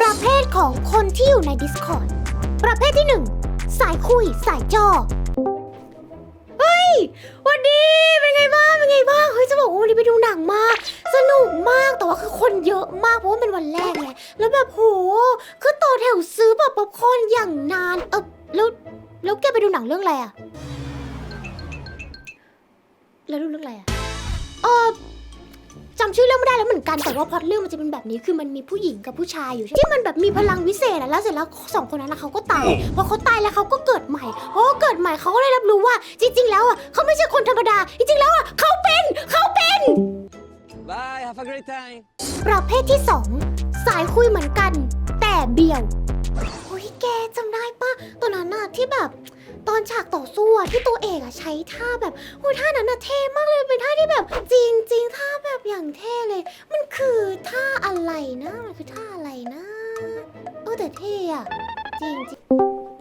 ประเภทของคนที่อยู่ใน Discord ประเภทที่ 1 สายคุยสายจอ เฮ้ย วันดีเป็นไงบ้าง เป็นไงบ้าง เฮ้ย จะบอกว่าวันนี้ไปดูหนังมา สนุกมาก แต่ว่าคือคนเยอะมาก เพราะว่าเป็นวันแรกไง แล้วแบบโห คือต่อแถวซื้อแบบป๊อปคอร์นอย่างนาน เออแล้ว แล้วแกไปดูหนังเรื่องอะไรอะแล้วดูเรื่องอะไรอะ ชื่อเรื่องไม่ได้แล้วเหมือนกันแต่ว่าพล็อตเรื่องมันจะเป็นแบบนี้คือมันมีผู้หญิงกับผู้ชายอยู่ใช่ไหมที่มันแบบมีพลังวิเศษอะแล้วเสร็จแล้วสองคนนั้นนะเขาก็ตายพอเขาตายแล้วเขาก็เกิดใหม่พอเขาเกิดใหม่เขาก็ได้รับรู้ว่า จริง ๆ แล้วอะเขาไม่ใช่คนธรรมดา จริงๆแล้วอะเขาเป็นเขาเป็น Bye, have a great time. ประเภทที่สองสายคุยเหมือนกัน แต่เบี่ยวโอ้ยแกจำได้ปะตัวนั้นน่ะที่แบบ ตอนฉากต่อสู้อะที่ตัวเอกอะใช้ท่าแบบโอ้ยท่านั้นน่ะเท่มากเลยเป็นท่าที่แบบ จริงจริงท่าแบบอย่างเท่เลย มันคือท่าอะไรนะมันคือท่าอะไรนะเออแต่เท่อะจริงจริง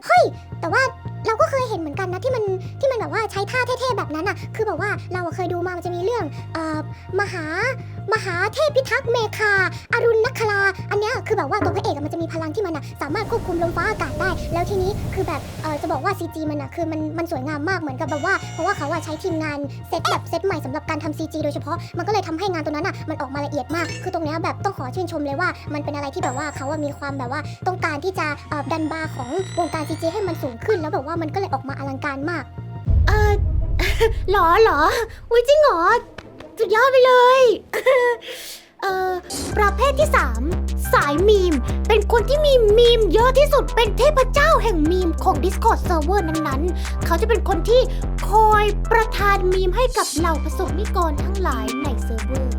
เฮ้ย แต่ว่าเราก็เคยเห็นเหมือนกันนะที่มันที่มันแบบว่าใช้ท่าเท่ๆแบบนั้นอะ คือแบบว่าเราอะเคยดูมามันจะมีเรื่องเอ่อมหา มหาเทพพิทักษ์เมคาอารุณนักคลา อันเนี้ยคือแบบว่าตัวพระเอกอะมันจะมีพลังที่มันอะสามารถควบคุมลมฟ้าอากาศได้ แล้วทีนี้คือแบบเออจะบอกว่า CG มันอะคือมันมันสวยงามมากเหมือนกับแบบว่า เพราะว่าเขาอะใช้ทีมงานเซตแบบเซตใหม่สำหรับการทำ CG โดยเฉพาะมันก็เลยทำให้งานตัวนั้นอะมันออกมาละเอียดมาก คือตรงเนี้ยแบบต้องขอชื่นชมเลยว่า มันเป็นอะไรที่แบบว่าเขาอะมีความแบบว่าต้องการที่จะเอ่อดันบาร์ของวงการ CG ให้มันสูงขึ้น แล้วแบบว่ามันก็เลยออกมาอลังการมาก เออ หรอหรอ อุ้ยจริงเหรอ ยอดไปเลย เออประเภทที่ 3 สายมีม เป็นคนที่มีมีมเยอะที่สุดเป็นเทพเจ้าแห่งมีมของ Discord Server นั้นๆ เขาจะเป็นคนที่คอยประทานมีมให้กับเหล่าประสบนิกรทั้งหลายในเซิร์ฟเวอร์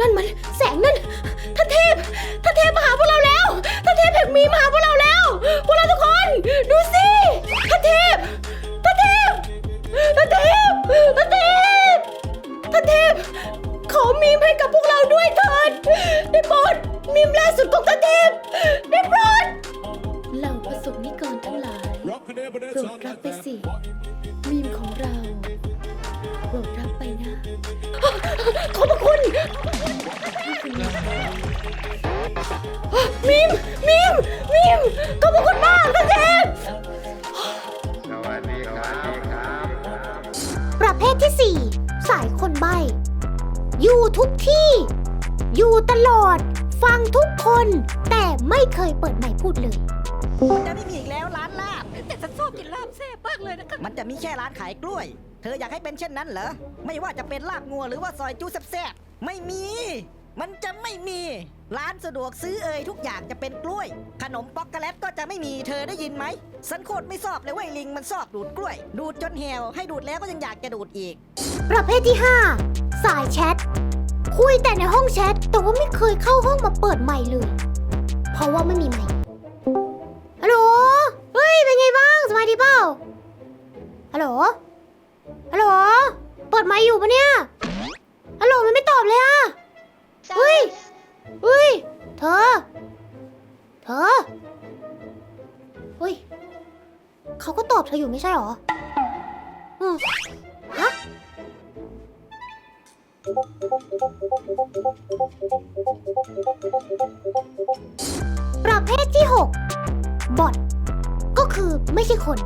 นั่นมันแสงนั่นท่านเทพท่านเทพมาหาพวกเราแล้วท่านเทพแห่งมีมมาหาพวกเราแล้ว พวกเราทุกคน โปรดโปรดรัรับบไปไปสิสิ มีมของเรา โปรดรับไปนะ ขอบพระคุณ มิม มิม มิม ขอบพระคุณมากท่านเทพสวัสดีครับประเภทที่ 4 สายคนใบ้ อยู่ทุกที่ อยู่ตลอด ฟังทุกคน แต่ไม่เคยเปิดไมค์พูดเลยมันจะไม่มีอีกแล้ว มากเลยนะครับมันจะมีแค่ร้านขายกล้วย เธออยากให้เป็นเช่นนั้นเหรอ ไม่ว่าจะเป็นลาบงัวหรือว่าซอยจูแซ่บๆไม่มี มันจะไม่มี ร้านสะดวกซื้อเอ่ยทุกอย่างจะเป็นกล้วย ขนมป๊อกโกแลตก็จะไม่มีเธอได้ยินไหมสันโคตรไม่ชอบเลยเว่าลิงมันชอบดูดกล้วย ดูดจนเหี่ยวให้ดูดแล้วก็ยังอยากจะดูดอีก ประเภทที่ 5 สายแชท คุยแต่ในห้องแชท แต่ว่าไม่เคยเข้าห้องมาเปิดไมค์เลย เพราะว่าไม่มีไมค์ฮัลโหล เฮ้ย เป็นไงบ้าง สบายดีเปล่า ฮัลโหล ฮัลโหล เปิดไมค์อยู่ปะเนี่ย ฮัลโหลมันไม่ตอบเลยอะเฮ้ยเฮ้ย เธอ เธอเฮ้ย เขาก็ตอบเธออยู่ไม่ใช่หรออืมฮะประเภทที่ 6 บอทก็คือไม่ใช่คน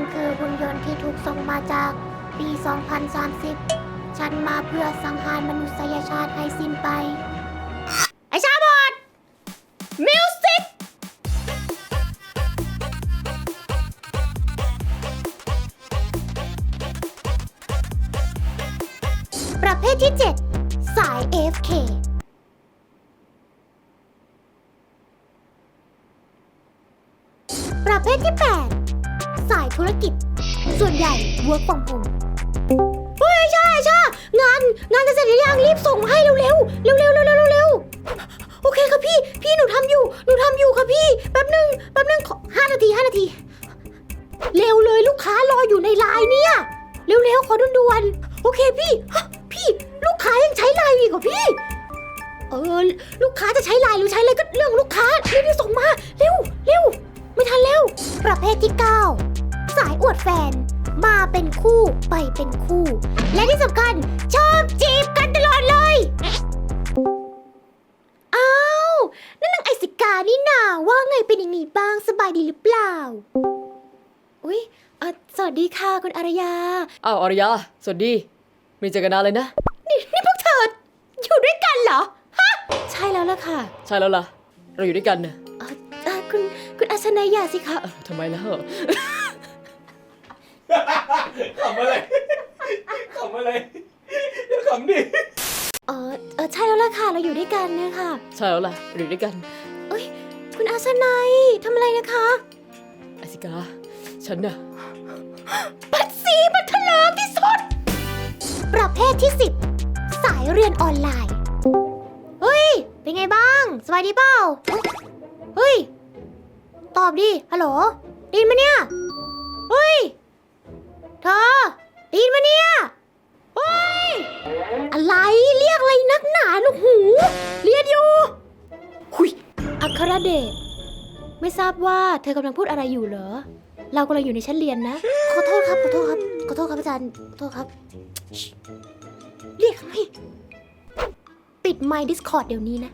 นคือหุ่นยนต์ที่ถูกส่งมาจากปี 2030 ฉันมาเพื่อสังหารมนุษยชาติให้สิ้นไป ไอชาบอดมิวสิกประเภทที่ 7 สาย AFK ประเภทที่ 8 สายธุรกิจ ส่วนใหญ่ work from home เฮ้ยใช่ใช่งานงานจะเสร็จหรือยังรีบส่งมาให้เร็วเร็วเร็วเร็วเร็วเร็วเร็วโอเคครับพี่ พี่หนูทำอยู่หนูทำอยู่ครับพี่แป๊บหนึ่งแป๊บหนึ่งห้านาทีห้านาที เร็วเลยลูกค้ารออยู่ในไลน์เนี่ยเร็วๆขอด่วนๆโอเคพี่พี่ลูกค้ายังใช้ไลน์อีกเหรอพี่เออลูกค้าจะใช้ไลน์หรือใช้อะไรก็เรื่องลูกค้ารีบๆส่งมาเร็วเร็วไม่ทันแล้วประเภทที่9 สายอวดแฟน มาเป็นคู่ไปเป็นคู่ และที่สำคัญชอบจีบกันตลอดเลยอ้าวนั่นนางไอสิกานี่นาว่าไงเป็นยังไงบ้างสบายดีหรือเปล่า อุ๊ยเอ่อสวัสดีค่ะคุณอารยา อ้าวอารยา สวัสดี ไม่เจอกันนานเลยนะ นี่นี่พวกเธออยู่ด้วยกันเหรอ ฮะ ใช่แล้วล่ะค่ะใช่แล้วล่ะ เราอยู่ด้วยกันนะเอ่อเอ่อคุณคุณอาชนายาสิคะ เอ้าทำไมแล้ว ขำอะไรขำอะไรเดี๋ยวขำดิเออเออใช่แล้วล่ะค่ะ เราอยู่ด้วยกันเนี่ยค่ะ ใช่แล้วล่ะเราอยู่ด้วยกันเอ้ย คุณอาชนายทำอะไรนะคะไอสิกา ฉันน่ะปัดสีบันเทลิงที่สุด ประเภทที่ 10 สายเรียนออนไลน์เฮ้ย เป็นไงบ้าง สบายดีเปล่าเฮ้ย ตอบดิฮัลโหลได้ยินไหมเนี่ยเฮ้ย เธอได้ยินไหมเนี่ยเฮ้ย อะไรเรียกอะไรนักหนาลูกหู เรียนอยู่หุยอัครเดชไม่ทราบว่าเธอกำลังพูดอะไรอยู่เหรอ เรากำลังอยู่ในชั้นเรียนนะ ขอโทษครับ ขอโทษครับ ขอโทษครับอาจารย์ ขอโทษครับชิเรียกทำไมปิดไมค์ Discord เดี๋ยวนี้นะ